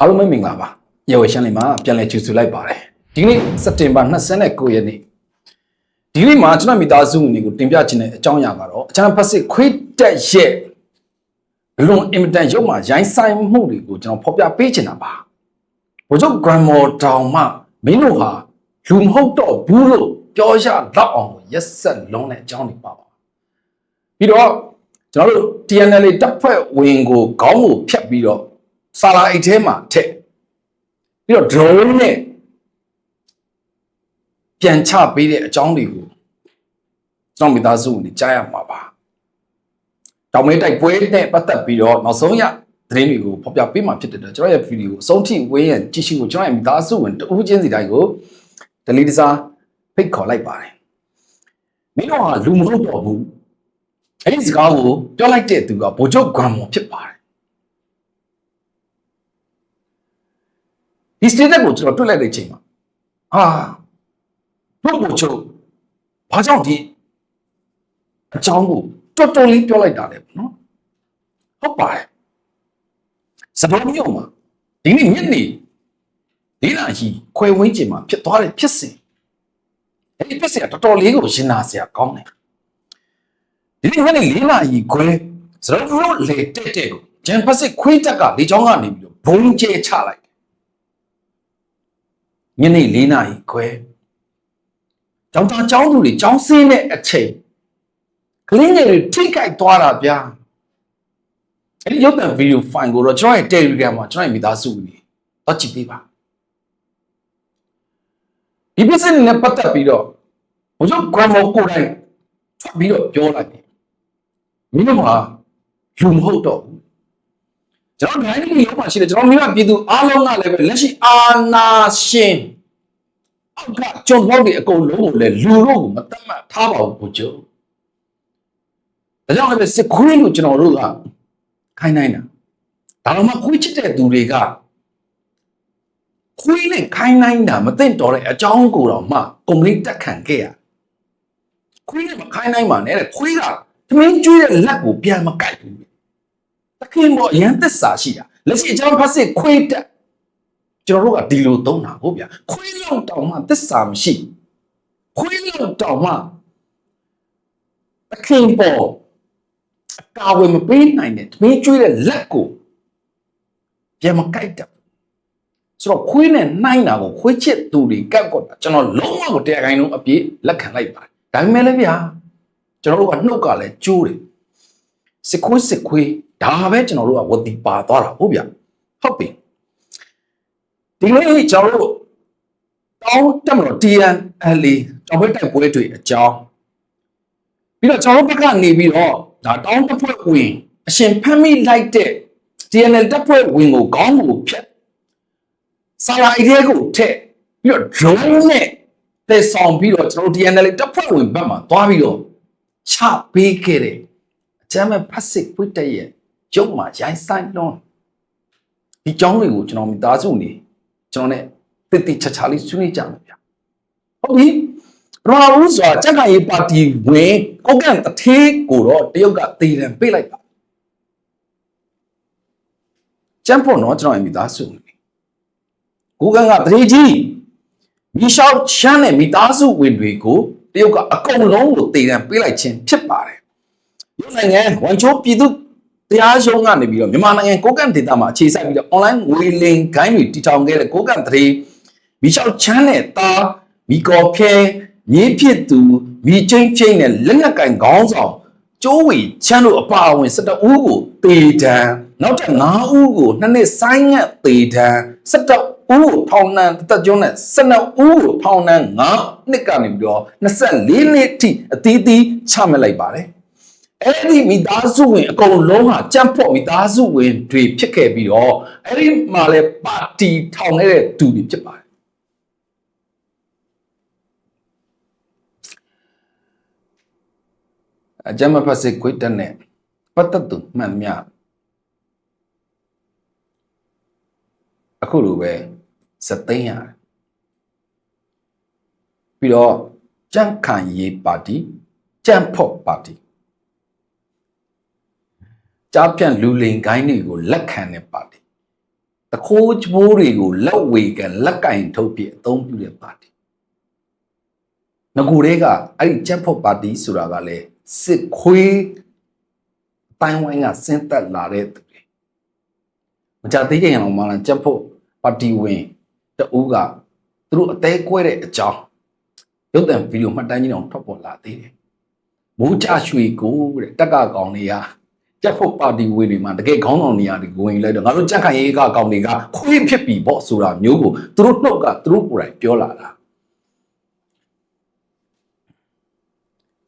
အားလုံးပဲမင်္ဂလာပါရေဝယ်ရှမ်းလေးမှာပြန်လည်ကြိုဆိုလိုက်ပါတယ်ဒီနေ့စက်တင်ဘာ29ရက်နေ့ဒီနေ့မှာကျွန်တော်မိသားစုဝင်တွေကိုတင်ပြချင်တဲ့အကြောင်းအရာကတော့အချမ်းဖက်စစ်ခွေးတက်ရဲ့လွန်အင်မတန်ရုပ်မှာရိုင်းဆိုင်မှုတွေကိုကျွန်တော်ဖော်ပြပေးချင်တာပါဘိုလ်ချုပ် Grandma တောင်မှမင်းတို့ဟာလူမဟုတ်တော့ဘူးလို့ပြောရတော့အောင်ရက်ဆက်လုံးတဲ့အကြောင်းတွေပါပါပြီးတော့ကျွန်တော်တို့ TNL တပ်ဖွဲ့ဝင်ကိုခေါင်းကိုဖြတ်ပြီးတော့ စာလာအိတ်ထဲမှာထည့်ပြီးတော့ drone နဲ့ပြန်ချပေးတဲ့အကြောင်းတွေကိုကျွန်တော်မိသားစုဝင်တွေကြားရမှာပါတောင်မဲတိုက်ပွဲနဲ့ပတ်သက်ပြီးတော့နောက်ဆုံးရသတင်းတွေကိုဖော်ပြပေးမှာဖြစ်တဲ့အတွက်ကျွန်တော်ရဲ့ဗီဒီယိုအဆုံးထိဝင်းရန်ကြည့်ရှုကိုကျွန်တော်ရဲ့မိသားစုဝင်တဦးချင်းစီတိုင်းကိုဒလီတစားဖိတ်ခေါ်လိုက်ပါတယ်မင်းတို့ဟာလူမဟုတ်တော့ဘူးအဲ့ဒီစကားကိုပြောလိုက်တဲ့သူကဗိုလ်ချုပ်ဂွမ်မော်ဖြစ်ပါတယ် ဒီ statement ကိုကျွန်တော်တွေ့လိုက်တဲ့အချိန်မှာဟာတို့ဗိုလ်ချုပ်ဘာကြောင့်ဒီအကြောင်းကိုတော်တော်လေးပြောလိုက်တာလေပေါ့နော်ဟုတ်ပါတယ်စတော်မျိုးမှာဒီနေ့ညနေဒီနာကြီးခွဲဝင်းကျင်မှာဖြစ်သွားတဲ့ဖြစ်စဉ်အဲ့ဒီဖြစ်စဉ်ကတော်တော်လေးကိုရှင်းနာစရာကောင်းတယ်ဒီနေ့ညနေ၄နာရီခွဲစတော်မျိုးလေတက်တက်ကိုဂျန်ဖက်စစ်ခွေးတက်ကလေချောင်းကနေပြီးတော့ဘုံကျဲချလိုက်တယ် ညနေ၄နာရီခွဲကျောင်းသားကျောင်းသူတွေကျောင်းဆင်းတဲ့အချိန်ကလေးငယ်တွေထိခိုက်သွားတာဗျာအဲ့ဒီရုပ်သံဗီဒီယိုဖိုင်ကိုတော့ကျွန်တော်ရဲ့ Telegram မှာကျွန်တော်ရဲ့မိသားစုဝင်တွေတော့ကြည့်ပေးပါဒီပစ္စည်းနဲ့ပတ်သက်ပြီးတော့ဘုရား grandma ကိုယ်တိုင်ထွက်ပြီးတော့ပြောလိုက်တယ်မင်းတို့ဟာလူမဟုတ်တော့ဘူး ကျွန်တော်ဒိုင်းလေးရောက်မှရှိတယ်ကျွန်တော်မိဘပြည်သူအားလုံးကလည်းပဲလက်ရှိအာနာရှင်အောက်ကကျွန်တော်တို့အကုန်လုံးကိုလည်းလူတို့ကိုမတတ်မှတ်ထားပါဘူးဘုရားဒါကြောင့်လည်းစစ်ခွေးလို့ကျွန်တော်တို့ကခိုင်းနိုင်တာဒါတော့မှခွေးချစ်တဲ့သူတွေကခွေးနဲ့ခိုင်းနိုင်တာမသိတော့တဲ့အကြောင်းကိုတော့မှကွန်ပလင်းတက်ခံခဲ့ရခွေးနဲ့မခိုင်းနိုင်ပါနဲ့တဲ့ခွေးကသမင်းကျွေးတဲ့လက်ကိုပြန်မကိုက်ဘူး တခင်ပေါ်အရန်သစ္စာရှိတာလက်ရှိအကြောင်းဖတ်စစ်ခွေးတက်ကျွန်တော်တို့ကဒီလိုသုံးတာကိုဗျာခွေးလောက်တောင်မှသစ္စာမရှိခွေးလောက်တောင်မှတခင်ပေါ်အကာအဝယ်မပေးနိုင်တဲ့သမင်းကျွေးတဲ့လက်ကိုပြန်မကိုက်တယ်ဆိုတော့ခွေးနဲ့နှိုင်းတာကိုခွေးချစ်သူတွေကတ်ကွက်တာကျွန်တော်လုံးဝကိုတရားခိုင်းလုံးအပြည့်လက်ခံလိုက်ပါတယ်ဒါပေမဲ့လည်းဗျာကျွန်တော်တို့ကနှုတ်ကလည်းကျိုးတယ်စစ်ခွေးစစ်ခွေး ဒါပဲကျွန်တော်တို့ကဝတိပါသွားတာဟုတ်ဗျာဟုတ်ပြီဒီနေ့ကျွန်တော်တို့တောင်းတက်မလို့ TNL တောင်းပွဲတိုက်ပွဲတွေအကြောင်းပြီးတော့ကျွန်တော်တို့ဘက်ကနေပြီးတော့ဒါတောင်းတစ်ဖွဲ့ဝင်အရှင်ဖမ်းမိလိုက်တဲ့ TNL တပ်ဖွဲ့ဝင်ကိုခေါင်းကိုဖြတ်ဆာလာအိတ်ကိုထက်ပြီးတော့ drone နဲ့တက်ဆောင်ပြီးတော့ကျွန်တော်တို့ TNL တပ်ဖွဲ့ဝင်ဘက်မှာသွားပြီးတော့ချပေးခဲ့တယ်အချမ်းမဲ့ဖတ်စစ်ပွတ်တဲ့ရဲ့ ကျုပ်မှာရိုင်းဆိုင်တော့ဒီကြောင်းတွေကိုကျွန်တော်မိသားစုနေကျွန်တော် ਨੇ တိတိချာချာလေးဆွေးနွေးကြမှာဗျာဟုတ်ပြီပထမဦးစွာကြက်ခိုင်ရေးပါတီဝင်ကောက်ကန်တထေးကိုတော့တရုတ်ကတေတံပေးလိုက်ပါကျန်းဖို့တော့ကျွန်တော်ရဲ့မိသားစုနေကိုကန်ကတထေးကြီးမိရှောက်ချမ်းတဲ့မိသားစုဝင်တွေကိုတရုတ်ကအကုန်လုံးကိုတေတံပေးလိုက်ခြင်းဖြစ်ပါတယ်ရုပ်နိုင်ငံဝန်ချိုးပြည်သူ တရားရုံးကနေပြီးတော့မြန်မာနိုင်ငံကိုကန်ဒေတာမှာအခြေစိုက်ပြီးတော့ online ငွေလင်ဂိုင်းတွေတည်ထောင်ခဲ့တဲ့ကိုကန်တထေးမိရှောက်ချမ်းတဲ့တာမီကော်ဖဲမြေးဖြစ်သူမိချင်းချင်းနဲ့လက်နက်ကင်ခေါင်းဆောင်ကျိုးဝီချမ်းတို့အပါအဝင်12ဦးကိုတေတံနောက်ထပ်9ဦးကိုနှစ်နှစ်ဆိုင်းငံ့တေတံ17ဦးကိုထောင်နှံတက်ကျွန်းနဲ့12ဦးကိုထောင်နှံ9နှစ်ကနေပြီးတော့24နှစ်ထိအသီးသီးချမှတ်လိုက်ပါတယ် အဲ့ဒီမိသားစုဝင်အကုန်လုံးဟာကြံ့ဖို့မိသားစုဝင်တွေဖြစ်ခဲ့ပြီးတော့အဲ့ဒီမှာလဲပါတီထောင်ခဲ့တဲ့သူတွေဖြစ်ပါတယ်အကြမ်းမဖက်စစ်ခွေးတက်နဲ့ပတ်သက်သူမှန်သမျှအခုလိုပဲစသိမ်းရတယ်ပြီးတော့ကြန့်ခံရေးပါတီကြန့်ဖို့ပါတီ ကြားပြန့်လူလိန်ဂိုင်းတွေကိုလက်ခံတဲ့ပါတီတခိုးချိုးတွေကိုလက်ဝေကန်လက်ကင်ထုတ်ပြအသုံးပြုတဲ့ပါတီငကူတွေကအဲ့ဒီချက်ဖို့ပါတီဆိုတာကလည်းစစ်ခွေးအတိုင်းဝိုင်းကဆင်းသက်လာတဲ့သူတွေမကြသေးခင်အောင်မှလည်းချက်ဖို့ပါတီဝင်တူကသူတို့အသေးကွဲတဲ့အကြောင်းရုပ်သံဗီဒီယိုမှတ်တမ်းကြီးအောင်ထွက်ပေါ်လာသေးတယ်မိုးချရွှေကိုတဲ့တက်ကကောင်တွေက ကြက်ဖို့ပါတီဝေတွေမှာတကယ်ခေါင်းဆောင်နေရာတွေဝင်လိုက်တော့ငါတို့ကြက်ခိုင်ရေးကကောင်တွေကခွေးဖြစ်ပြီပေါ့ဆိုတာမျိုးကိုသူတို့နှုတ်ကသူတို့ကိုယ်တိုင်ပြောလာတာ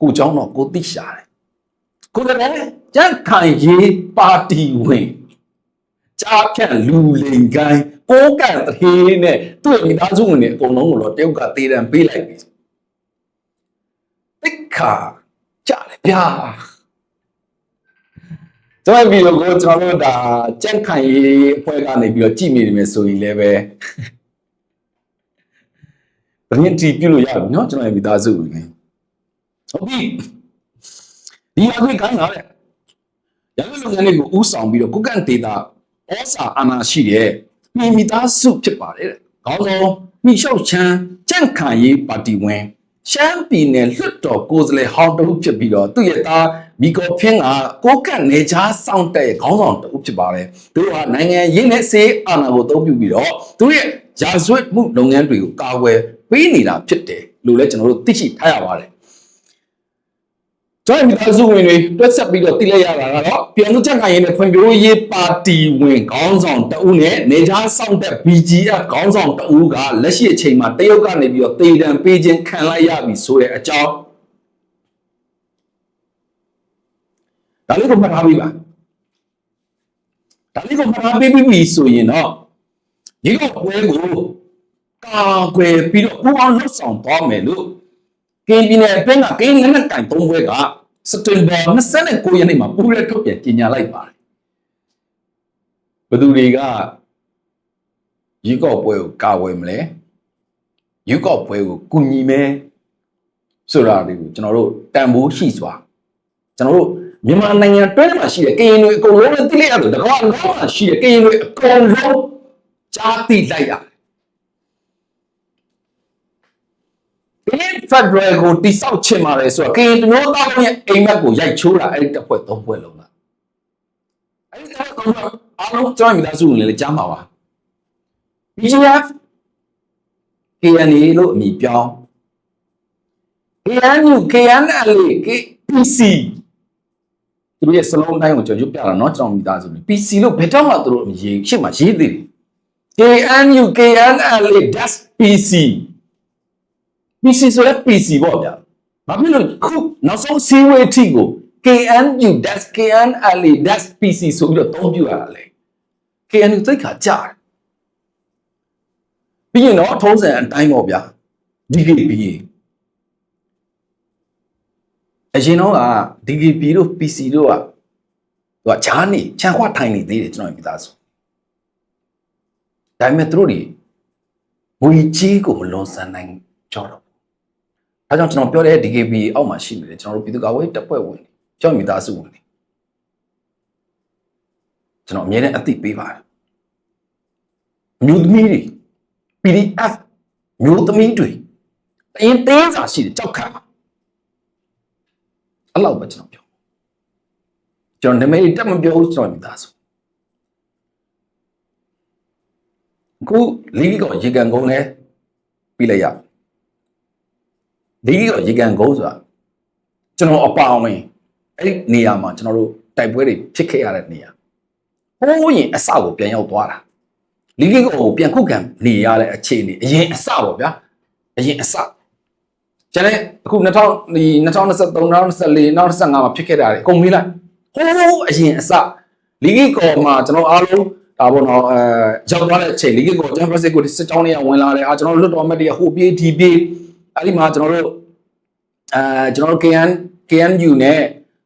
ကိုเจ้าတော့ကိုသိရှာတယ်ကိုလည်းကြက်ခိုင်ရေးပါတီဝင်ကြားဖြန့်လူလိန်ကိုင်းကိုးကန်တထေးနဲ့သူ့ရဲ့မိသားစုဝင်တွေအကုန်လုံးကိုတော့တယောက်ကတေးတံပေးလိုက်ပြီတိတ်ခါကြတယ်ဗျာ ကျွန်တော်ဗီဒီယိုကိုကျွန်တော်တို့ဒါကြက်ခိုင်ရေးအဖွဲ့ကနေပြီးတော့ကြည့်မိနေမယ်ဆိုရင်လည်းပဲဘယ်နည်းတီးပြုလို့ရပြီเนาะကျွန်တော်ရဲ့မိသားစုဝင်တွေဟုတ်ပြီဒီအခွင့်ခိုင်းတာလေရန်ကုန်လူငန်းတွေကိုဥဆောင်ပြီးတော့ကုကန့်ဒေတာဩစာအာဏာရှိတဲ့ပြည်မိသားစုဖြစ်ပါတယ်တဲ့ခေါင်းဆောင်မိလျှောက်ချမ်းကြန့်ခိုင်ရေးပါတီဝင်ရှမ်းပြည်နယ်လွှတ်တော်ကိုယ်စားလှယ်ဟောင်းတဦးဖြစ်ပြီးတော့သူ့ရဲ့သား မီကောဖင်းကကိုကန့်နေချားစောင့်တဲ့ခေါင်းဆောင်တဦးဖြစ်ပါတယ်သူတို့ကနိုင်ငံရင်းနဲ့စေးအာဏာကိုအသုံးပြုပြီးတော့သူတို့ရဲ့ရာဇဝတ်မှုလုပ်ငန်းတွေကိုကာကွယ်ပေးနေတာဖြစ်တယ်လို့လည်းကျွန်တော်တို့သိရှိထားရပါတယ်ကျွန်တော်မိသားစုဝင်တွေတွက်ဆက်ပြီးတော့တည်လိုက်ရတာကတော့ပြန်လို့ချက်ခိုင်ရင်နဲ့ဖွံ့ဖြိုးရေးပါတီဝင်ခေါင်းဆောင်တဦးနဲ့နေသားဆောင်တဲ့ BGF ခေါင်းဆောင်တဦးကလက်ရှိအချိန်မှာတရုတ်ကနေပြီးတော့တေတံပေးခြင်းခံလိုက်ရပြီဆိုတဲ့အကြောင်း ဒါလေးကိုမှတ်ထားပြီးပါဒါလေးကိုမှတ်ထားပြီးပြီဆိုရင်တော့ဒီကပွဲကိုကာကွယ်ပြီးတော့ပူအောင်လှုပ်ဆောင်သွားမယ်လို့ကင်းပြည်နယ်အတွင်းကကင်းလက်နက်ကင်သုံးပွဲကစက်တင်ဘာ29ရက်နေ့မှာပူးရဲထုတ်ပြန်ကြေညာလိုက်ပါတယ်ဘယ်သူတွေကရွေးကောက်ပွဲကိုကာဝယ်မလဲရွေးကောက်ပွဲကိုကူညီမယ်ဆိုတာတွေကိုကျွန်တော်တို့တန်ဖိုးရှိစွာကျွန်တော်တို့ မြန်မာနိုင်ငံတွင်းမှာရှိတဲ့ကရင်တွေအကုန်လုံးနဲ့တိလိုက်ရတယ်တကွာလုံးမှာရှိတဲ့ကရင်တွေအကုန်လုံးကြားသိလိုက်ရတယ်ကရင်ဖက်ဒရယ်ကိုတိဆောက်ချင်ပါတယ်ဆိုတော့ကရင်တမျိုးသားလုံးရဲ့အိမ်မက်ကိုရိုက်ချိုးတာအဲ့ဒီတစ်ဖွဲ့သုံးဖွဲ့လုံးကအဲ့ဒီတစ်ဖွဲ့သုံးဖွဲ့အားလုံးကျွန်တော်မိသားစုဝင်လည်းကြားမှာပါ BGF KNA လို့အမည်ပြောင်း KNU KNL PC သူတို့ရဲ့စလုံးတိုင်းကိုကျွန်တော်ရွတ်ပြတာเนาะကျွန်တော်မိသားစုနေ PC လို့ဘယ်တော့မှသူတို့အမည်ရေးရှစ်မှာရေးသေးတယ် KNU KNL das PC PC ဆိုတဲ့ PC ပေါ့ဗျာဘာဖြစ်လို့ခုနောက်ဆုံးစီဝေးထိကို KNU das KNL das PC ဆိုပြီးတော့သုံးပြရတာလေ KNU သိတ်ခါကြားတယ်ပြီးရင်တော့ထုံးစံအတိုင်းပေါ့ဗျာ DKB အရင်တော့က DKB တို့ PC တို့ကသူကဂျားနေခြံခွထိုင်နေသေးတယ်ကျွန်တော်မိသားစုဒါပေမဲ့သူတို့တွေငွေကြီးကိုမလွန်ဆန်နိုင်ကြောတော့အဲကြောင့်ကျွန်တော်ပြောတဲ့ DKB အောက်မှာရှိနေတယ်ကျွန်တော်တို့ပြည်သူ့ကာကွယ်တပ်ဖွဲ့ဝင်တွေကျွန်တော်မိသားစုဝင်တွေကျွန်တော်အမြဲတမ်းအသိပေးပါတယ်မြို့သမီးတွေ PDF မျိုးသမီးတွေအရင်သေးစာရှိတယ်ကြောက်ခါ အဲ့လောက်ပဲကျွန်တော်ပြောကျွန်တော်နာမည်တက်မပြောဘူးကျွန်တော်မိသားစုအခုလီဂီကောရေကန်ကုန်းလဲပြီးလိုက်ရလီဂီကောရေကန်ကုန်းဆိုတာကျွန်တော်အပါအဝင်အဲ့ဒီနေရာမှာကျွန်တော်တို့တိုက်ပွဲတွေဖြစ်ခဲ့ရတဲ့နေရာဟိုးရင်အစကိုပြန်ရောက်သွားတာလီဂီကိုပြန်ခုခံနေရတဲ့အခြေအနေအရင်အစပေါ့ဗျာအရင်အစ ကျန်တဲ့အခု2000ဒီ2023 2024 2025မှာဖြစ်ခဲ့တာတွေအကုန်မေးလိုက်ဟိုးအရင်အစလီဂီကောမှာကျွန်တော်အားလုံးဒါပေါ့နော်အဲရောက်သွားတဲ့အချိန်လီဂီကောကျွန်တော် Brazil ကိုစစ်ကြောင်းတွေကဝင်လာတယ်အာကျွန်တော်လွတ်တော်မတ်တွေကဟိုပြေးဒီပြေးအဲ့ဒီမှာကျွန်တော်တို့အဲကျွန်တော်တို့ KN KNU နဲ့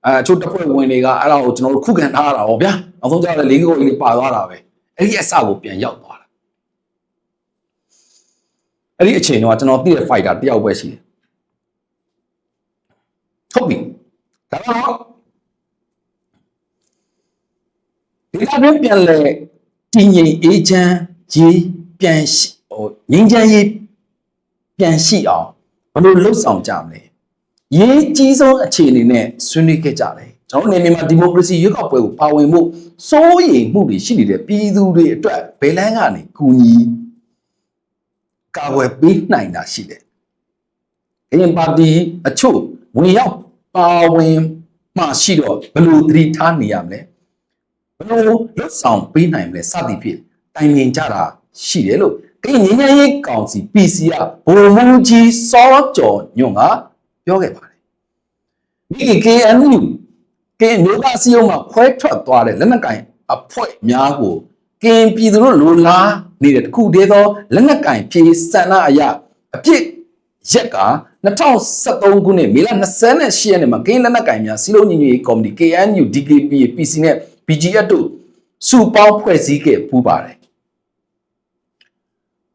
အဲချို့တပ်ဖွဲ့ဝင်တွေကအဲ့ဒါကိုကျွန်တော်တို့ခုခံထားရတာဟောဗျာနောက်ဆုံးကျတော့လီဂီကောကြီးပါသွားတာပဲအဲ့ဒီအစကိုပြန်ရောက်သွားတာအဲ့ဒီအချိန်တော့ကျွန်တော်သိတဲ့ fighter တယောက်ပဲရှိတယ်ဟုတ်ပြီ ဒါတော့ဒီကနေ့ပြန်လဲတည်ငြိမ်အေးချမ်းရေးပြန်ရှိဟိုငြိမ်းချမ်းရေးပြန်ရှိအောင်ဘယ်လိုလှုပ်ဆောင်ကြမလဲရေးကြီးဆုံးအခြေအနေနဲ့ဆွေးနွေးခဲ့ကြတယ်ကျွန်တော်တို့နေမြန်မာဒီမိုကရေစီရွေးကောက်ပွဲကိုပါဝင်မှုစိုးရိမ်မှုတွေရှိနေတဲ့ပြည်သူတွေအတွက်ဘယ်လန်းကနေကူညီကာကွယ်ပေးနိုင်တာရှိတယ်အရင်ပါတီအချို့ဝင်ရောက် ပါဝင်မှရှိတော့ဘယ်လိုသတိထားနေရမလဲဘယ်လိုလွတ်ဆောင်ပေးနိုင်မလဲစသည်ဖြင့်တိုင်ပင်ကြတာရှိတယ်လို့ကရင်ငင်းငယ်ရေးကောင်စီ PC ကဘုံမူကြီးစောကျော်ညွန့်ကပြောခဲ့ပါတယ်မိခင် KNU ကင်းမျိုးသားစည်းရုံးမှာခွဲထွက်သွားတဲ့လက်နက်ကင်အဖွဲ့များကိုကင်းပြည်သူတို့လိုလားနေတဲ့တခုတည်းသောလက်နက်ကင်ဖြေစန္ဒအရာအပြစ် ရက်က2013ခုနှစ်မေလ28ရက်နေ့မှာကင်းလက်နက်ကင်များစီလုံးညီညွတ်ရေးကော်မတီ KNU DKP PC နဲ့ BGF တို့စုပေါင်းဖွဲ့စည်းခဲ့ပူးပါတယ်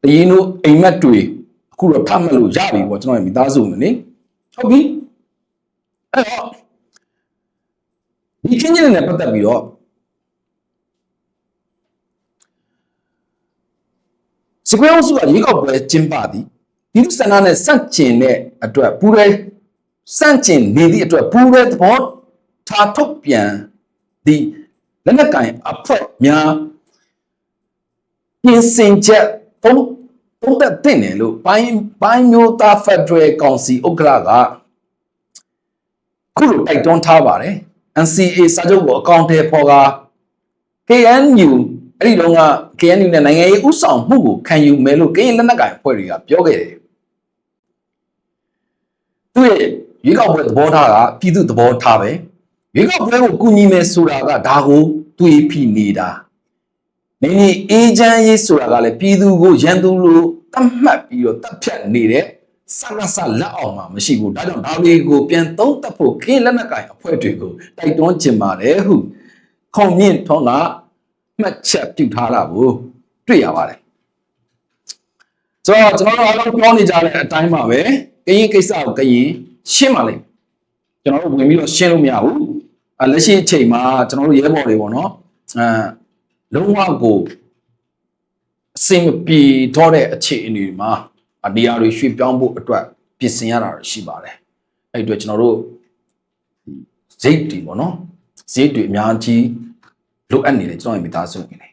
တရင်တို့အိမ်မက်တွေအခုတော့ဖတ်မှတ်လို့ရပြီပေါ့ကျွန်တော်ရဲ့မိသားစုဝင်နေဟုတ်ပြီအဲ့တော့ဒီခင်းကျင်းနဲ့ပတ်သက်ပြီးတော့စကွဲအောင်စုကရေကောက်ပွဲကျင်းပသည် ဒီလူစန္ဒနဲ့စန့်ကျင်တဲ့အတွက်ပူရဲစန့်ကျင်နေသည့်အတွက်ပူရဲသဘောထားထုတ်ပြန်သည့်လက်နက်ကင်အဖွဲ့များပြင်ဆင်ချက်ပုံပုံသက်တင်တယ်လို့ပိုင်းပိုင်းမျိုးသားဖက်ဒရယ်ကောင်စီဥက္ကဋ္ဌကခုလိုတိုက်တွန်းထားပါတယ် NCA စာချုပ်ကိုအကောင့်ထဲပေါ်က KNU အဲ့ဒီတော့က KNU နဲ့နိုင်ငံရေးဥဆောင်မှုကိုခံယူမယ်လို့ကရင်လက်နက်ကိုင်အဖွဲ့တွေကပြောခဲ့တယ် သူရဲ့ရွေးကောက်ပွဲသဘောထားကပြည်သူသဘောထားပဲရွေးကောက်ပွဲကိုကူညီမယ်ဆိုတာကဒါကိုတွေးဖိနေတာနေနေအေဂျင့်ရေးဆိုတာကလည်းပြည်သူကိုရန်သူလိုတတ်မှတ်ပြီးတော့တပ်ဖြတ်နေတဲ့ဆလဆလက်အောင်မှာမရှိဘူးဒါကြောင့်ဒါတွေကိုပြန်သုံးသပ်ဖို့ကင်းလက်နက်ကင်အဖွဲ့တွေကိုတိုက်တွန်းချင်ပါတယ်ဟုခေါမြင့်ထွန်းကမှတ်ချက်ပြုထားတာကိုတွေ့ရပါတယ်ဆိုတော့ကျွန်တော်တို့အားလုံးပြောနေကြတဲ့အတိုင်းပါပဲ ကရင်ကိစ္စကိုကရင်ရှင်းပါလိမ့်ကျွန်တော်တို့ဝင်ပြီးတော့ရှင်းလို့မရဘူးအလက်ရှိအချိန်မှာကျွန်တော်တို့ရဲဘော်တွေပေါ့နော်အဲလုံးဝကိုအစင်မပြေတော့တဲ့အခြေအနေမှာအဒီယာတွေရွှေ့ပြောင်းဖို့အတွက်ပြင်ဆင်ရတာရှိပါတယ်အဲ့အတွက်ကျွန်တော်တို့ဇိတ်တီပေါ့နော်ဇိတ်တွေအများကြီးလိုအပ်နေတယ်ကျွန်တော်ရဲ့မိသားစုနေတယ်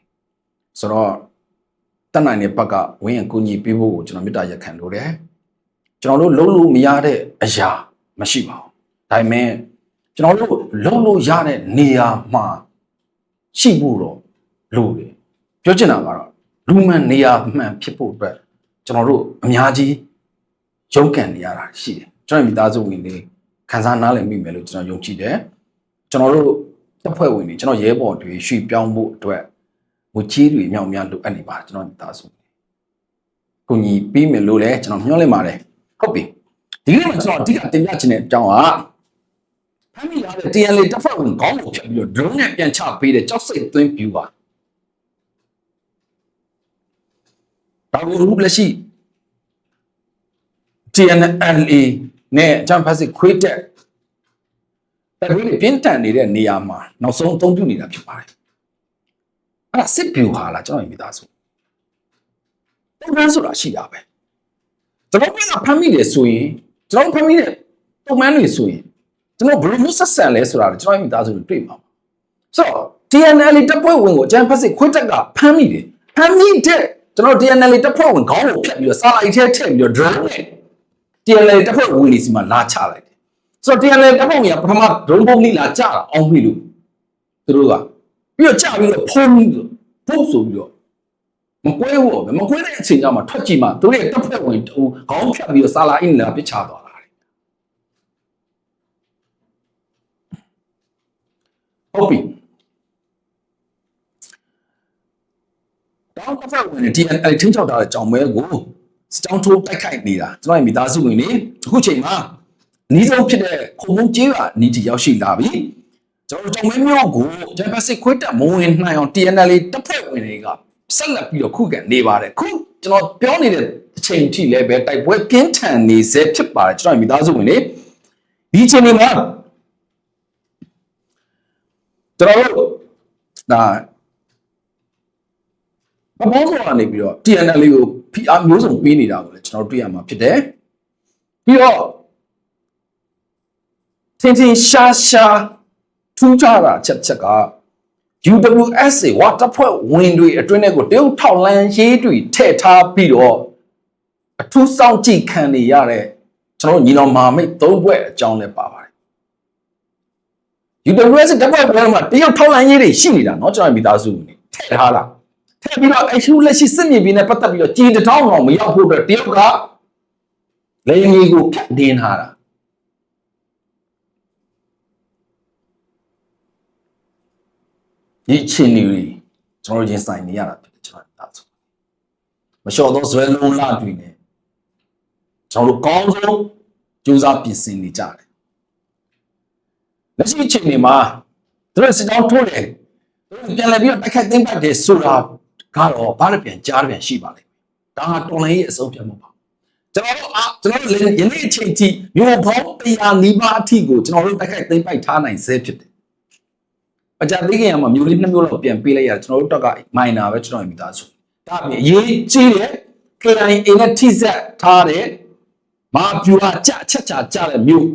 ဆိုတော့တက်နိုင်တဲ့ဘက်ကဝင်းရကူညီပေးဖို့ကိုကျွန်တော်မေတ္တာရက်ခံလို့တယ် ကျွန်တော်တို့လုံးလို့မရတဲ့အရာမရှိပါဘူးဒါပေမဲ့ကျွန်တော်တို့လုံးလို့ရတဲ့နေရာမှာရှိဖို့တော့လိုတယ်ပြောချင်တာကတော့လူမှန်နေရာမှန်ဖြစ်ဖို့အတွက်ကျွန်တော်တို့အများကြီးရုန်းကန်နေရတာရှိတယ်ကျွန်တော်မိသားစုဝင်တွေခံစားနားလည်မိမယ်လို့ကျွန်တော်ယုံကြည်တယ်ကျွန်တော်တို့တပ်ဖွဲ့ဝင်တွေကျွန်တော်ရဲဘော်တွေရွှေ့ပြောင်းဖို့အတွက်ငွေကြီးတွေမြောက်များလိုအပ်နေပါကျွန်တော်မိသားစုကိုညီပြီးမယ်လို့လည်းကျွန်တော်မျှော်လင့်ပါတယ် ဟုတ်ပြီဒီနေ့မှာကျွန်တော်အဓိကတင်ပြချင်တဲ့အကြောင်းကဖမ်းမိရတဲ့ TNL တပ်ဖွဲ့ဝင်ခေါင်းကိုဖြတ်ပြီးတော့ drone နဲ့ပြန်ချပေးတဲ့ကြောက်စိတ်သွင်းပြူပါဒါကိုအခုလက်ရှိ TNLA နဲ့အချမ်းဖက်စစ်ခွေးတက်တကွေးတွေပြင်းထန်နေတဲ့နေရာမှာနောက်ဆုံးအသုံးပြုနေတာဖြစ်ပါတယ်အဲ့ဒါစစ်ဗျူဟာလားကျွန်တော်မိသားစုပုံမှန်ဆိုတာရှိတာပဲ ကျွန်တော်ကဖမ်းမိတယ်ဆိုရင်ကျွန်တော်ဖမ်းမိတဲ့ပုံမှန်တွေဆိုရင်ကျွန်တော်ဘယ်လိုမျိုးဆက်ဆံလဲဆိုတာကျွန်တော်မိသားစုတွေတွေ့မှာဆိုတော့ TNL တပ်ဖွဲ့ဝင်ကိုအချမ်းဖက်စစ်ခွေးတက်ကဖမ်းမိတယ်ဖမ်းမိတဲ့ကျွန်တော် TNL တပ်ဖွဲ့ဝင်ခေါင်းကိုဖြတ်ပြီးတော့စာလိုက်ထဲထည့်ပြီးတော့ drone နဲ့ TNL တပ်ဖွဲ့ဝင်တွေစီမှာလာချလိုက်တယ်ဆိုတော့ TNL တပ်ဖွဲ့ဝင်ကပထမ drone ပုံလေးလာချတာအောင်ပြီလို့သူတို့ကပြီးတော့ချပြီးတော့ဖုံးပြီးတော့ဖုံးဆိုပြီးတော့ မကွဲဘူးမကွဲတဲ့အချိန်ကျမှထွက်ကြည့်မှသူတို့ရဲ့တပ်ဖွဲ့ဝင်တူခေါင်းဖြတ်ပြီးတော့စာလာအင်းလာပစ်ချသွားတာဟုတ်ပြီတောင်းတစ်ဖက်ဝင် TNL ချင်းချောက်ထားတဲ့ကြောင်မဲကိုစတောင်းထိုးတိုက်ခိုက်နေတာကျွန်တော်ရဲ့မိသားစုဝင်တွေအခုချိန်မှာအနည်းဆုံးဖြစ်တဲ့ခုံမုံကျေးရွာနီးတီရောက်ရှိလာပြီကျွန်တော်ကြောင်မဲမျိုးကိုဂျပန်စစ်ခွေးတက်မဝင်နိုင်အောင် TNL တပ်ဖွဲ့ဝင်တွေက ဆက်လက်ပြီးတော့ခုခံနေပါတယ်ခုကျွန်တော်ပြောနေတဲ့အချိန်ထိလည်းပဲတိုက်ပွဲပြင်းထန်နေစေဖြစ်ပါတယ်ကျွန်တော်ရဲ့မိသားစုဝင်တွေဒီအချိန်မှာကျွန်တော်တို့ဒါပပေါင်းဆောင်ကနေပြီးတော့ TNL ကို PR မျိုးစုံပေးနေတာကိုလည်းကျွန်တော်တို့တွေ့ရမှာဖြစ်တယ်ပြီးတော့သင်တင်ရှာရှာထူးခြားတာချက်ချက်က UWSA ဝါတပ်ဖွဲ့ဝင်တွေအတွင်းထဲကိုတရုတ်ထောက်လန်းရေးတွေထည့်ထားပြီးတော့အထူးစောင့်ကြည့်ခံနေရတဲ့ကျွန်တော်တို့ညီတော်မဟာမိတ်သုံးဘွဲ့အကြောင်းလည်းပါပါတယ် UWSA တပ်ဖွဲ့ဝင်မှာတရုတ်ထောက်လန်းရေးတွေရှိနေတာเนาะကျွန်တော်မိသားစုနေထည့်ထားတာထည့်ပြီးတော့အရှုလက်ရှိစစ်မြေပြင်နဲ့ပတ်သက်ပြီးတော့ကြည်တထောင်အောင်မရောက်ဖို့အတွက်တရုတ်ကလေငီကိုဖြတ်တင်းထားတာ ဒီချင်းနေကျွန်တော်တို့ရင်ဆိုင်နေရတာဖြစ်တယ်ကျွန်တော်ဒါဆိုမလျှော်သောဇွဲလုံးလာတွေနဲ့ကျွန်တော်တို့ကောင်းဆုံးကြိုးစားပြင်ဆင်နေကြတယ်လက်ရှိအချိန်တွေမှာသူတို့စစ်ကြောင်းထိုးတယ်သူတို့ပြန်လည်ပြီးတော့တိုက်ခိုက်သိမ်းပိုက်တယ်ဆိုတာကတော့ဘာလို့ပြန်ကြားပြန်ရှိပါလိမ့်မယ်ဒါဟာတော်လိုင်းရဲ့အဆုံးဖြတ်မှုပါကျွန်တော်တို့အာကျွန်တော်တို့ယနေ့အချိန်ထိမြို့ပေါင်းတရားနီးပါးအထိကိုကျွန်တော်တို့တိုက်ခိုက်သိမ်းပိုက်ထားနိုင်ဆဲဖြစ်တယ် အကြသေးခင်ကမှမြို့လေးနှစ်မြို့လောက်ပြန်ပေးလိုက်ရကျွန်တော်တို့တက်ကမိုင်နာပဲကျွန်တော်မိသားစုဒါအပြင်အရေးကြီးတယ် KIA နဲ့ထိစက်ထားတဲ့မာပြူဟာကြချက်ချာကြတဲ့မြို့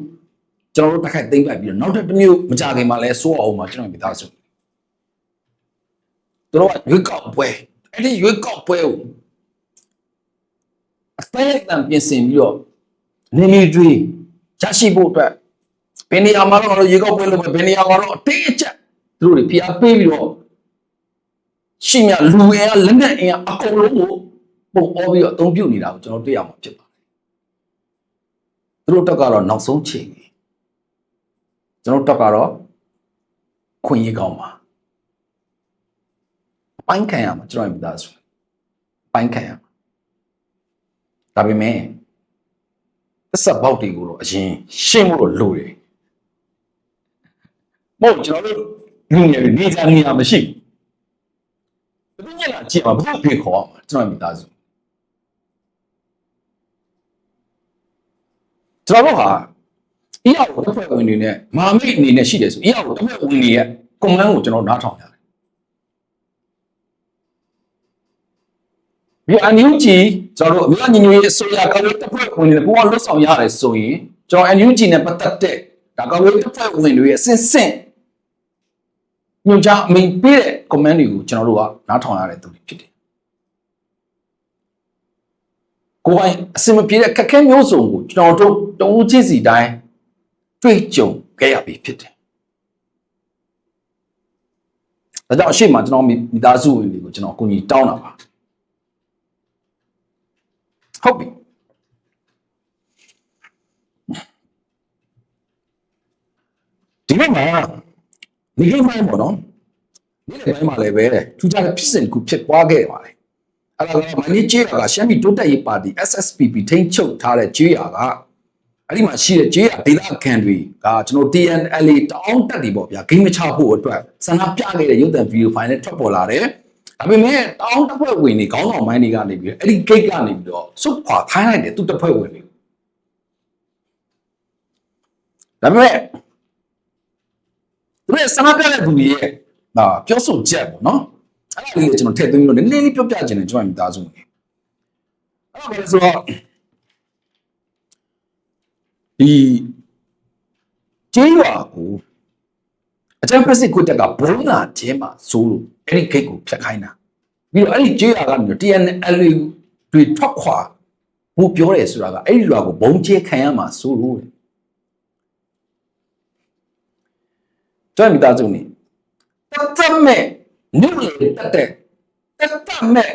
ကျွန်တော်တို့တက်ခိုက်သိမ့်ပိုက်ပြီးတော့နောက်ထပ်တစ်မျိုးမကြခင်မှာလဲစိုးအောင်မှာကျွန်တော်မိသားစုသူတို့ကရွေးကောက်ပွဲအဲ့ဒီရွေးကောက်ပွဲကိုအသေးအံပြင်ဆင်ပြီးတော့နေမီတွေရရှိဖို့အတွက်ဘယ်နေရာမှာတော့ရွေးကောက်ပွဲလုပ်မယ်ဘယ်နေရာမှာတော့အသေးအချက် သူတို့တွေဖိအားပေးပြီးတော့ရှိမြလူအင်အားလက်နက်အင်အားအကုန်လုံးကိုပုံအောပြီးတော့အသုံးပြုနေတာကိုကျွန်တော်တွေ့ရမှာဖြစ်ပါတယ်သူတို့တက်ကတော့နောက်ဆုံးချိန်ကြီးကျွန်တော်တက်ကတော့ခွင့်ရေးကောင်းပါအပိုင်းခံရမှာကျွန်တော်ရဲ့မိသားစုအပိုင်းခံရမှာဒါပေမဲ့အဆက်ပေါက်တွေကိုတော့အရင်ရှင်းဖို့တော့လိုတယ်မဟုတ်ကျွန်တော်တို့ လူငယ်တွေနေကြနေရမရှိဘူးဘယ်ညက်လာကြည့်မှာဘယ်သူဖေခေါ်အောင်ကျွန်တော်ရဲ့မိသားစုကျွန်တော်တို့ဟာအီအောင်တစ်ဖွဲ့ဝင်တွေနဲ့မာမိတ်အနေနဲ့ရှိတယ်ဆိုအီအောင်တစ်ဖွဲ့ဝင်တွေရဲ့ကွန်မန်းကိုကျွန်တော်နားထောင်ရတယ်ဒီအန်ယူဂျီကျွန်တော်တို့အမျိုးညီညွတ်ရေးအစိုးရကော်မတီတစ်ဖွဲ့ဝင်တွေပူးပေါင်းလွှတ်ဆောင်ရတယ်ဆိုရင်ကျွန်တော်အန်ယူဂျီနဲ့ပတ်သက်တဲ့ဒါကော်မတီတစ်ဖွဲ့ဝင်တွေရဲ့အစင်စင် ညွှန်ကြားအမိန်ပေးတဲ့ comment တွေကိုကျွန်တော်တို့ကနားထောင်ရတဲ့သူတွေဖြစ်တယ်ကိုယ်ပိုင်အစင်မပြေတဲ့ခက်ခဲမျိုးစုံကိုကျွန်တော်တို့တဦးချင်းစီတိုင်းတွေ့ကြုံခဲ့ရပြီဖြစ်တယ်ဒါကြောင့်အရှိမကျွန်တော်မိသားစုဝင်တွေကိုကျွန်တော်အကူအညီတောင်းတာပါဟုတ်ပြီဒီနေ့မှာဒီ နေ့မှပေါ့နော်နေ့လယ်ပိုင်းမှာလည်းပဲထူးခြားတဲ့ဖြစ်စဉ်တစ်ခုဖြစ်ပွားခဲ့ပါလေအဲ့ဒါကမန်နီဂျာကရှမ်းပြည်တိုးတက်ရေးပါတီ SSPP ထိန်းချုပ်ထားတဲ့ကြေးရကအဲ့ဒီမှာရှိတဲ့ကြေးရဒေသခံတွေကကျွန်တော် TNLA တောင်းတက်တွေပေါ့ဗျာဂိမ်းမချဖို့အတွက်ဆန္ဒပြခဲ့တဲ့ရုပ်သံဗီဒီယိုဖိုင်နဲ့ထွက်ပေါ်လာတယ်ဒါပေမဲ့တောင်းတက်ဖွဲ့ဝင်တွေခေါင်းဆောင်ပိုင်းတွေကနေပြီးတော့အဲ့ဒီ gate ကနေပြီးတော့စုခွာခိုင်းလိုက်တယ်သူတက်ဖွဲ့ဝင်တွေဒါပေမဲ့ သူရဲ့ဆန္ဒပြတဲ့သူတွေရဲ့ဒါပြောဆိုချက်ပေါ့နော်အဲ့ဒါလေးကိုကျွန်တော်ထည့်သွင်းပြီးတော့နည်းနည်းလေးပြောပြချင်တယ်ကျွန်တော်မိသားစုနေအဲ့ဒါပဲဆိုတော့ဒီကျေးရွာကိုအကြံဖက်စစ်ကွတ်တက်ကဘုံလာကျဲမှာစိုးလို့အဲ့ဒီဂိတ်ကိုဖျက်ခိုင်းတာပြီးတော့အဲ့ဒီကျေးရွာကနေ TNL တွေထွက်ခွာဘို့ပြောတယ်ဆိုတာကအဲ့ဒီရွာကိုဘုံကျဲခံရမှာစိုးလို့ ကျွန်တော်မိသားစုနေတတ်မဲ့နုလေတက်တဲ့တက်တက်မဲ့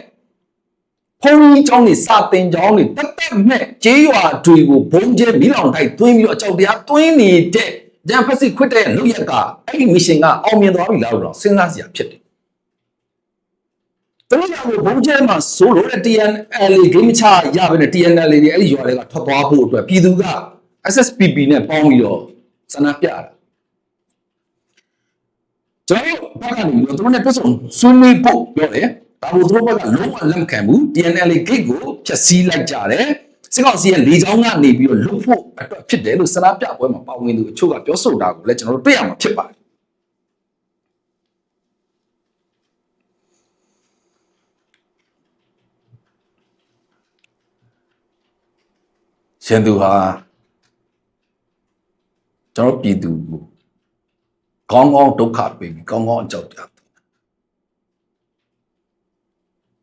ဘုံကြီးကျောင်းနေစာတင်ကျောင်းနေတက်တက်မဲ့ကျေးရွာတွေကိုဘုံကျဲမိလောင်တိုက်သွင်းပြီးတော့အကြောက်တရားသွင်းနေတဲ့ဂျန်ဖက်စစ်ခွတ်တဲ့လူရက်ကအဲ့ဒီမစ်ရှင်ကအောင်မြင်သွားပြီလားလို့တော့စဉ်းစားစရာဖြစ်တယ်သူတို့ကဘုံကျဲမှာဆိုလို့တဲ့ TNL ဂိမ်းမချရပဲနဲ့ TNL တွေအဲ့ဒီရွာတွေကထွက်သွားဖို့အတွက်ပြည်သူက SSPP နဲ့ပေါင်းပြီးတော့ဆန္ဒပြတာ ကျွန်တော်ဘက်ကနေပြီးတော့သူတို့နဲ့တွေ့ဆုံဆွေးနွေးဖို့ပြောတယ်ဒါကိုသူတို့ဘက်ကလုံးဝလက်မခံဘူး TNLA gate ကိုဖျက်ဆီးလိုက်ကြတယ်စစ်ကောင်စီရဲ့လေကြောင်းကနေပြီးတော့လုံဖို့အတွက်ဖြစ်တယ်လို့စလားပြပွဲမှာပါဝင်သူအချို့ကပြောဆိုတာကိုလည်းကျွန်တော်တို့တွေ့ရမှာဖြစ်ပါတယ်ရှင်သူဟာကျွန်တော်ပြည်သူကို ကောင်းကောင်းဒုက္ခပေးပြီးကောင်းကောင်းအကြောက်တရားပေး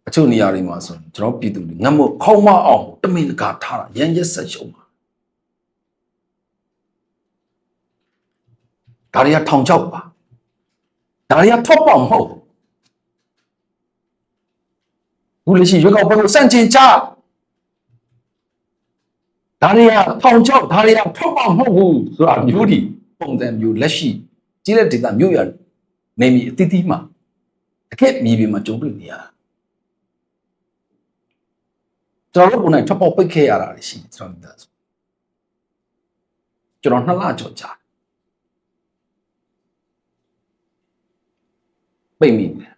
အချို့နေရာတွေမှာဆိုရင်ကျွန်တော်ပြည်သူတွေငတ်မို့ခေါင်းမအောင်တမင်တကာထားတာရန်ရက်ဆက်ရှုံးပါဒါတွေကထောင်ချောက်ပါဒါတွေကထောက်ပေါက်မဟုတ်ဘူးဘူးလေရှိရွက်ကောက်ပွဲကိုစန့်ကျင်ကြဒါတွေကထောင်ချောက်ဒါတွေကထောက်ပေါက်မဟုတ်ဘူးဆိုတာမျိုးဒီပုံစံမျိုးလက်ရှိ ကြီးတဲ့ဒေတာမျိုးရနေမီအတိအသီးမှာတကယ်မြေပြင်မှာကြုံတွေ့နေရတာကျွန်တော်တို့ကိုယ်နိုင်ထပ်ပေါက်ပိတ်ခဲ့ရတာရှိတယ်ကျွန်တော်မိသားစုကျွန်တော်နှစ်လကြော်ကြာပိတ်မိတယ်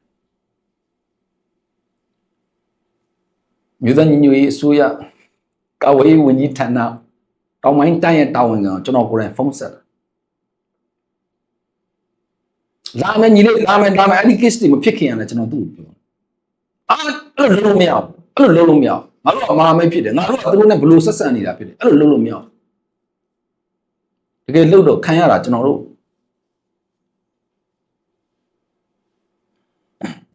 မြို့သားညီညွတ်ရေးအစိုးရကာဝေးဝန်ကြီးဌာနတောင်ပိုင်းတိုင်းရဲ့တာဝန်ကကျွန်တော်ကိုယ်တိုင်ဖုန်းဆက်တာ လာမယ်ညီလေးလာမယ်လာမယ်အဲ့ဒီ case တွေမဖြစ်ခင်ရတယ်ကျွန်တော်သူ့ကိုပြောအာအဲ့လိုလုပ်လို့မရဘူးအဲ့လိုလုပ်လို့မရဘူးငါတို့ကမဟာမိတ်ဖြစ်တယ်ငါတို့ကသူတို့နဲ့ဘယ်လိုဆက်ဆံနေတာဖြစ်တယ်အဲ့လိုလုပ်လို့မရဘူးတကယ်လှုပ်တော့ခံရတာကျွန်တော်တို့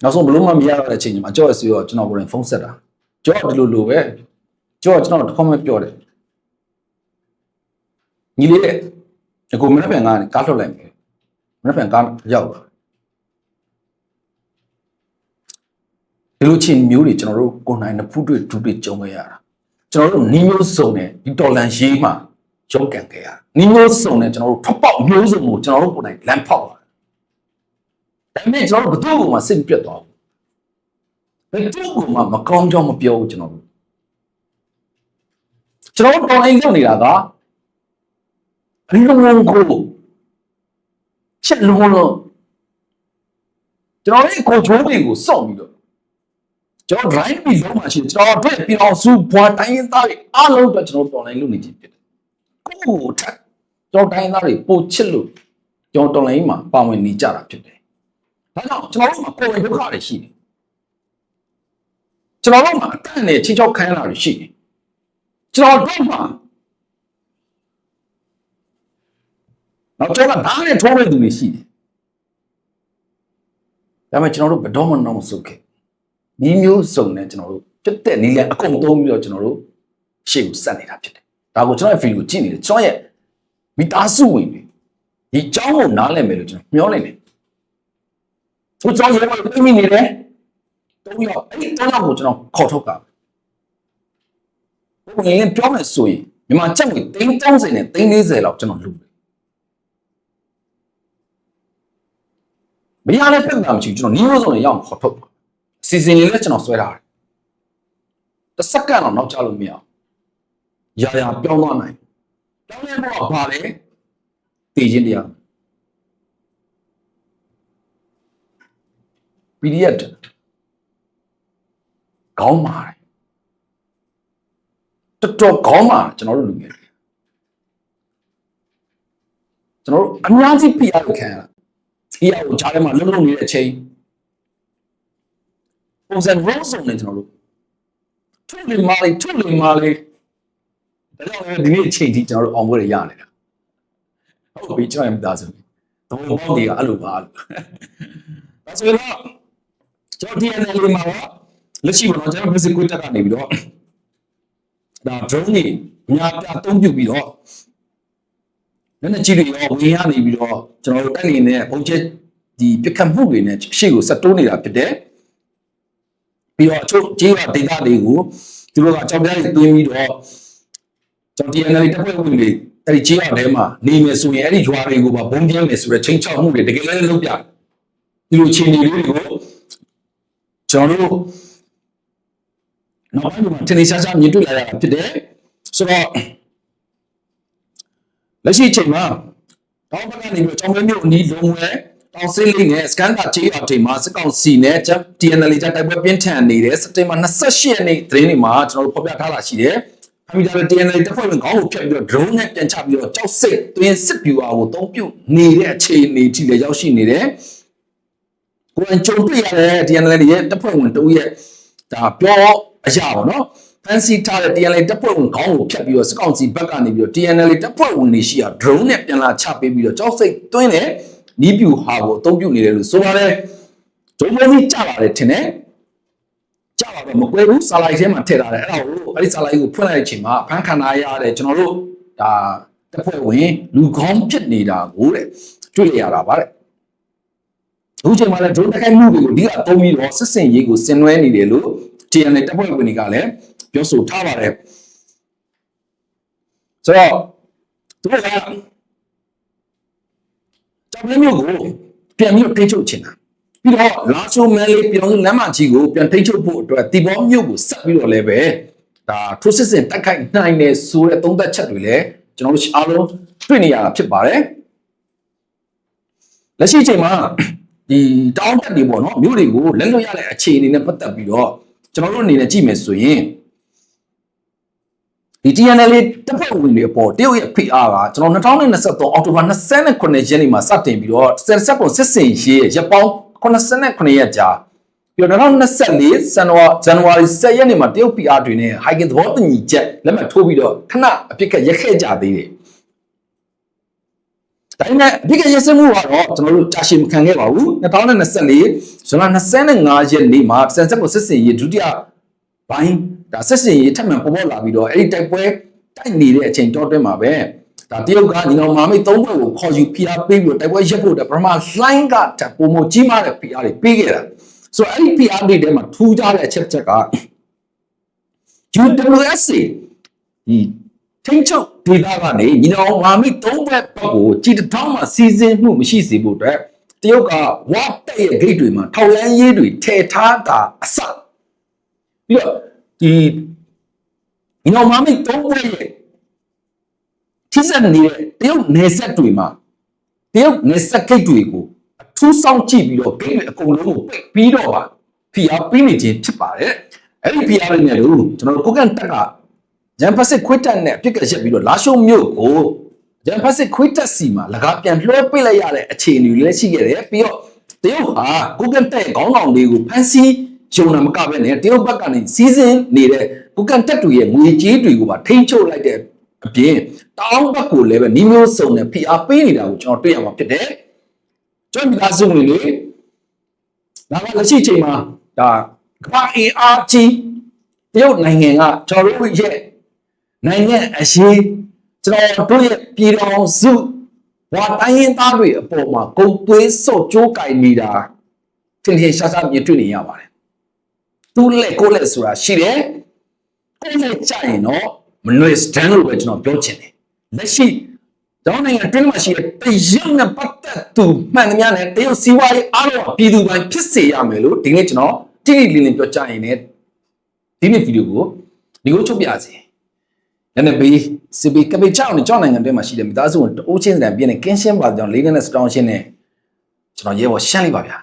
နောက်ဆုံးဘလို့မှမရတော့တဲ့အချိန်မှာကြောက်ရစီရောကျွန်တော်ကိုယ်တိုင်ဖုန်းဆက်တာကြောက်ဒီလိုလိုပဲကြောက်ကျွန်တော်တစ်ခေါက်မှပြောတယ်ညီလေးတဲ့အခုမနေ့ပြန်ကကားထုတ်လိုက်မယ် မနေ့ပြန်ကားရောက်လာဒီလိုချင်းမျိုးတွေကျွန်တော်တို့ကိုယ်နိုင်နှစ်ဖူးတွေ့ဒူးတွေ့ကြုံခဲ့ရတာကျွန်တော်တို့နီးမျိုးစုံနဲ့ဒီတော်လန်ရေးမှာရုန်းကန်ခဲ့ရနီးမျိုးစုံနဲ့ကျွန်တော်တို့ထပ်ပေါက်မျိုးစုံကိုကျွန်တော်တို့ကိုယ်နိုင်လမ်းဖောက်တာဒါပေမဲ့ကျွန်တော်တို့ဘယ်သူ့ကိုမှစိတ်ပြတ်သွားဘူးဘယ်သူ့ကိုမှမကောင်းကြောင်းမပြောဘူးကျွန်တော်တို့ကျွန်တော်တို့တော်အိမ်ရောက်နေတာကအလုံးကို ချက်လုံးလုံးကျွန်တော်ရဲ့ကိုချိုးတွေကိုစောင့်ပြီးတော့ကျွန်တော် drive ပြီးလုံးမှရှိတယ်ကျွန်တော်အတွက်ပြည်အောင်စုဘွားတိုင်းရင်းသားတွေအားလုံးအတွက်ကျွန်တော်တော်လိုင်းလုပ်နေခြင်းဖြစ်တယ်ကိုယ့်ကိုထက်ကျွန်တော်တိုင်းရင်းသားတွေပိုချစ်လို့ကျွန်တော်တော်လိုင်းမှာပါဝင်နေကြတာဖြစ်တယ်ဒါကြောင့်ကျွန်တော်တို့မှာကိုယ်ဝင်ဒုက္ခတွေရှိတယ်ကျွန်တော်တို့မှာအတန်နဲ့ချင်းချောက်ခိုင်းလာတွေရှိတယ်ကျွန်တော်တို့မှာ နောက်ကျွန်တော်ဓာတ်နဲ့ထိုးတဲ့သူတွေရှိတယ်ဒါပေမဲ့ကျွန်တော်တို့ဘယ်တော့မှတော့မစုခဲ့ဒီမျိုးစုံနဲ့ကျွန်တော်တို့တက်တဲ့နီးလန်အကုန်သုံးပြီးတော့ကျွန်တော်တို့ရှေ့ကိုဆက်နေတာဖြစ်တယ်ဒါကိုကျွန်တော်ရဲ့ video ကြည့်နေတယ်ကျွန်တော်ရဲ့မိသားစုဝင်တွေဒီအကြောင်းကိုနားလည်မယ်လို့ကျွန်တော်မျှော်လင့်တယ်ဟိုကျွန်တော်ရေပေါ်ပြမိနေတယ်တုံးရောက်အဲ့ဒီတုံးရောက်ကိုကျွန်တော်ခေါ်ထုတ်တာဘုရင်ပြောမယ်ဆိုရင်မြန်မာချက်ငွေ330နဲ့340လောက်ကျွန်တော်လူတယ် မရတဲ့ပြဿနာမရှိဘူးကျွန်တော်နီးရိုးစုံနဲ့ရောက်ခေါ်ထုတ်စီစဉ်လေးလည်းကျွန်တော်ဆွဲထားတယ်တစ်စက္ကန့်တော့နောက်ကျလို့မရဘူးရာရာပြောင်းသွားနိုင်ပြောင်းလဲတော့ဘာလဲတည်ခြင်းတရား PDF ခေါင်းမာတယ်တော်တော်ခေါင်းမာကျွန်တော်တို့လူငယ်တွေကျွန်တော်တို့အများကြီးဖိအားခံရတာ ဖိအားကိုကြားထဲမှာလုံးလုံးနေတဲ့အချိန်ပုံစံ rose နဲ့ကျွန်တော်တို့ထုတ်လေမာလေးထုတ်လေမာလေးဒါကြောင့်လည်းဒီနေ့အချိန်ထိကျွန်တော်တို့အောင်ပွဲရရနေတာဟုတ်ပြီကျွန်တော်ရဲ့မိသားစုတော့ဘောင်းတွေကအဲ့လိုပါလို့ဒါဆိုတော့ကျွန်တော် DNA လေးမှာလက်ရှိမှာကျွန်တော် basic ကိုတက်ကနေပြီးတော့ဒါ drone တွေအများပြအသုံးပြုပြီးတော့ နည်းနည်းကြည့်လို့ရောဝင်ရနေပြီးတော့ကျွန်တော်တို့တက်နေတဲ့ပုံချက်ဒီပြခတ်မှုတွေနဲ့ရှေ့ကိုဆက်တိုးနေတာဖြစ်တယ်ပြီးတော့အချို့ကြေးရဒေတာတွေကိုသူတို့ကကြောင်ပြားတွေတွင်းပြီးတော့ကျွန်တော် TNL တက်ဖွဲ့ဝင်တွေအဲ့ဒီကြေးရထဲမှာနေမယ်ဆိုရင်အဲ့ဒီဂျွာတွေကိုပါဘုံပြင်းမယ်ဆိုတဲ့ချိန်ချောက်မှုတွေတကယ်လည်းလုပ်ပြဒီလိုချင်းတွေလေးတွေကိုကျွန်တော်တို့နောက်ပိုင်းမှာထင်ရှားရှားမြင်တွေ့လာရတာဖြစ်တယ်ဆိုတော့ လက်ရှိအချိန်မှာတောင်းပန်ကနေပြီးကျောင်းမဲမျိုးအနီးလုံးဝဲတောင်စိတ်လေးနဲ့စကန်တာချေးအချိန်မှာစစ်ကောင်စီနဲ့ TNL ကြတိုက်ပွဲပြင်းထန်နေတဲ့စက်တင်ဘာ28ရက်နေ့သတင်းတွေမှာကျွန်တော်တို့ဖော်ပြထားတာရှိတယ်အမီတာ TNL တပ်ဖွဲ့ဝင်ခေါင်းကိုဖျက်ပြီးတော့ drone နဲ့ပြန်ချပြီးတော့ကြောက်စိတ်တွင်းစစ်ပြူအားကိုတုံးပြုတ်နေတဲ့အခြေအနေထိလည်းရောက်ရှိနေတယ်ကိုယ်ကြုံတွေ့ရတဲ့ TNL ရဲ့တပ်ဖွဲ့ဝင်တို့ရဲ့ဒါပြောအရာပေါ့နော် ဖန်စီထားတဲ့ TNL တပ်ဖွဲ့ဝင်ခေါင်းကိုဖြတ်ပြီးတော့စကောင်စီဘက်ကနေပြီးတော့ TNL တပ်ဖွဲ့ဝင်တွေရှိရာ drone နဲ့ပြန်လာချပေးပြီးတော့ကြောက်စိတ်တွင်းတဲ့နီးပြူဟာကိုအသုံးပြုနေတယ်လို့ဆိုပါတယ်ဒုံလုံးကြီးကြလာတယ်ထင်တယ်ကြလာတော့မကွဲဘူးစာလိုက်ထဲမှာထည့်ထားတယ်အဲ့ဒါကိုအဲ့ဒီစာလိုက်ကိုဖွင့်လိုက်တဲ့အချိန်မှာဖန်ခန္ဓာရတဲ့ကျွန်တော်တို့ဒါတပ်ဖွဲ့ဝင်လူခေါင်းဖြစ်နေတာကိုတဲ့တွေ့ရတာပါတဲ့အခုချိန်မှာလည်းဒုံတက်ခိုက်မှုတွေကိုဒီကအသုံးပြီးတော့စစ်စင်ရေးကိုဆင်နွှဲနေတယ်လို့ TNL တပ်ဖွဲ့ဝင်တွေကလည်း ပြောဆိုထားပါတယ်ဆိုတော့သူကကြောင်လင်းမျိုးကိုပြန်ပြီးတော့ထိချုပ်ချင်တာပြီးတော့လာရှိုမန်လေးပြောင်းလမ်းမကြီးကိုပြန်ထိချုပ်ဖို့အတွက်တီဘောမျိုးကိုဆက်ပြီးတော့လည်းပဲဒါထိုးစစ်စင်တက်ခိုက်နိုင်တယ်ဆိုတဲ့သုံးသက်ချက်တွေလည်းကျွန်တော်တို့အားလုံးတွေ့နေရတာဖြစ်ပါတယ်လက်ရှိအချိန်မှာဒီတောင်းတက်တွေပေါ့နော်မြို့တွေကိုလက်လွတ်ရတဲ့အခြေအနေနဲ့ပတ်သက်ပြီးတော့ကျွန်တော်တို့အနေနဲ့ကြည့်မယ်ဆိုရင် ဒီ TNL တပ်ဖွဲ့ဝင်တွေအပေါ်တရုတ်ရဲ့ PR ကကျွန်တော်2023အောက်တိုဘာ29ရက်နေ့မှာစတင်ပြီးတော့ဆက်ဆက်ကိုစစ်စင်ရေးရက်ပေါင်း89ရက်ကြာပြီးတော့2024ဇန်နဝါဇန်နဝါရီ10ရက်နေ့မှာတရုတ် PR တွေနဲ့ hiking သဘောတူညီချက်လက်မှတ်ထိုးပြီးတော့ခဏအပြစ်ကရက်ခဲ့ကြသေးတယ်ဒါပေမဲ့အပြစ်ကရက်စမှုကတော့ကျွန်တော်တို့ကြာရှည်မခံခဲ့ပါဘူး2024ဇွန်လ25ရက်နေ့မှာဆက်ဆက်ကိုစစ်စင်ရေးဒုတိယဘိုင်း ဒါဆက်စင်ရေးထပ်မံပေါ်ပေါ်လာပြီးတော့အဲ့ဒီတိုက်ပွဲတိုက်နေတဲ့အချိန်တောအတွင်းမှာပဲဒါတရုတ်ကညီတော်မာမိတ်သုံးဘက်ကိုခေါ်ယူဖိအားပေးပြီးတော့တိုက်ပွဲရပ်ဖို့အတွက်ပထမလှိုင်းကတက်ပုံမကြီးမားတဲ့ဖိအားတွေပေးခဲ့တာဆိုတော့အဲ့ဒီဖိအားတွေထဲမှာထူးခြားတဲ့အချက်ချက်က UWSA ဒီထိန်းချုပ်ဒေသကနေညီတော်မာမိတ်သုံးဘက်ဘက်ကိုကြည်တောင်းမှစီစဉ်မှုမရှိစေဖို့အတွက်တရုတ်ကဝတ်တဲ့ရဲ့ဂိတ်တွေမှာထောက်လန်းရေးတွေထည့်ထားတာအစပြီးတော့ ဒီညီတော်မာမိတ်သုံးဘက်ရဲ့ထိစပ်နေတဲ့တရုတ်နယ်စပ်တွေမှာတရုတ်နယ်စပ်ဂိတ်တွေကိုအထူးစောင့်ကြည့်ပြီးတော့ဂိတ်တွေအကုန်လုံးကိုပိတ်ပြီးတော့ပါဖိအားပေးနေခြင်းဖြစ်ပါတယ်အဲ့ဒီဖိအားတွေနဲ့လို့ကျွန်တော်တို့ကိုကန်တက်ကဂျမ်ဖက်စစ်ခွစ်တက်နဲ့အပြစ်ကရက်ပြီးတော့လာရှုံမြို့ကိုဂျမ်ဖက်စစ်ခွစ်တက်စီမှာလကားပြန်လွှဲပိတ်လိုက်ရတဲ့အခြေအနေတွေလည်းရှိခဲ့တယ်ပြီးတော့တရုတ်ဟာကိုကန်တက်ရဲ့ခေါင်းဆောင်တွေကိုဖမ်းဆီး ယုံနာမကပဲနဲ့တရုတ်ဘက်ကနေစီးစင်းနေတဲ့ကိုကန်တက်တွေရဲ့ငွေကြေးတွေကိုပါထိန်းချုပ်လိုက်တဲ့အပြင်တောင်းဘက်ကိုလည်းပဲနှီးမျိုးစုံနဲ့ဖိအားပေးနေတာကိုကျွန်တော်တွေ့ရမှာဖြစ်တယ်ကျွမ်းမိသားစုဝင်တွေဒါကလက်ရှိချိန်မှာဒါကမ္ဘာအင်အားကြီးတရုတ်နိုင်ငံကကျွန်တော်တို့ရဲ့နိုင်ငံအရေးကျွန်တော်တို့ရဲ့ပြည်တော်စုဝါတိုင်းရင်းသားတွေအပေါ်မှာဂုံသွေးစော့ကြိုးကင်နေတာထင်ထင်ရှားရှားမြင်တွေ့နေရပါတယ် သူ့လက်ကိုယ်လက်ဆိုတာရှိတယ်ကိုယ်လက်ကြရင်တော့မနွေစတန်လို့ပဲကျွန်တော်ပြောချင်တယ်လက်ရှိကျောင်းနိုင်ငံတွင်းမှာရှိတဲ့တရုတ်နဲ့ပတ်သက်သူမှန်သမျှနဲ့တရုတ်စီးပွားရေးအားလုံးပြည်သူပိုင်းဖြစ်စေရမယ်လို့ဒီနေ့ကျွန်တော်တိတိလင်းလင်းပြောကြရင်လည်းဒီနေ့ဗီဒီယိုကိုဒီကိုချုပ်ပြစေလည်းနဲ့ဘေးစီပီကပိချောင်းနဲ့ကျောင်းနိုင်ငံတွင်းမှာရှိတဲ့မိသားစုဝင်တအိုးချင်းစံပြင်းနဲ့ကင်းရှင်းပါကြောင်းလေးနဲ့စတောင်းရှင်းနဲ့ကျွန်တော်ရဲဘော်ရှင်းလိုက်ပါဗျာ